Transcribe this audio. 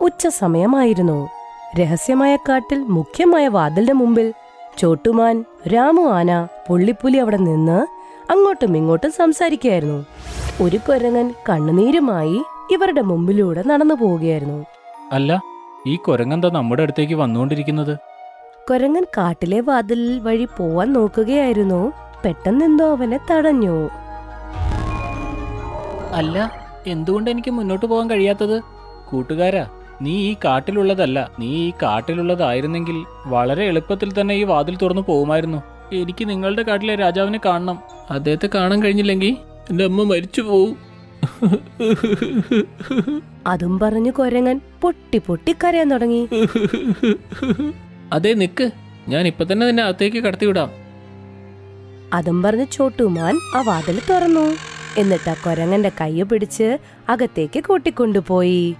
ഉച്ച സമയമായിരുന്നു. രഹസ്യമായ കാട്ടിൽ മുഖ്യമായ വാതിലിന്റെ മുമ്പിൽ ചോട്ടുമാൻ രാമു ആന പുള്ളിപ്പുലി അവിടെ നിന്ന് അങ്ങോട്ടും ഇങ്ങോട്ടും സംസാരിക്കുകയായിരുന്നു. ഒരു കൊരങ്ങൻ കണ്ണുനീരുമായി ഇവരുടെ മുമ്പിലൂടെ നടന്നു പോവുകയായിരുന്നു. അല്ല ഈ കുരങ്ങെന്താ നമ്മുടെ അടുത്തേക്ക് വന്നുകൊണ്ടിരിക്കുന്നത്? കൊരങ്ങൻ കാട്ടിലെ വാതിൽ വഴി പോവാൻ നോക്കുകയായിരുന്നു. പെട്ടെന്നെന്തോ അവനെ തടഞ്ഞു. അല്ല എന്തുകൊണ്ട് എനിക്ക് മുന്നോട്ട് പോകാൻ കഴിയാത്തത്? കൂട്ടുകാരാ നീ ഈ കാട്ടിലുള്ളതല്ല നീ ഈ കാട്ടിലുള്ളതായിരുന്നെങ്കിൽ വളരെ എളുപ്പത്തിൽ തന്നെ ഈ വാതിൽ തുറന്നു പോകുമായിരുന്നു. എനിക്ക് നിങ്ങളുടെ കാട്ടിലെ രാജാവിനെ കാണണം. അദ്ദേഹത്തെ കാണാൻ കഴിഞ്ഞില്ലെങ്കിൽ എന്റെ അമ്മ മരിച്ചു പോവും. അതും പറഞ്ഞു കൊരങ്ങൻ പൊട്ടി പൊട്ടി കരയാൻ തുടങ്ങി. അതെ നിക്ക്. ഞാൻ ഇപ്പൊ തന്നെ നിന്നെ അകത്തേക്ക് കടത്തിവിടാം. അതും പറഞ്ഞ് ചോട്ടുമാൻ ആ വാതിൽ തുറന്നു. എന്നിട്ട് ആ കൊരങ്ങന്റെ കയ്യ് പിടിച്ച് അകത്തേക്ക് കൂട്ടിക്കൊണ്ടുപോയി.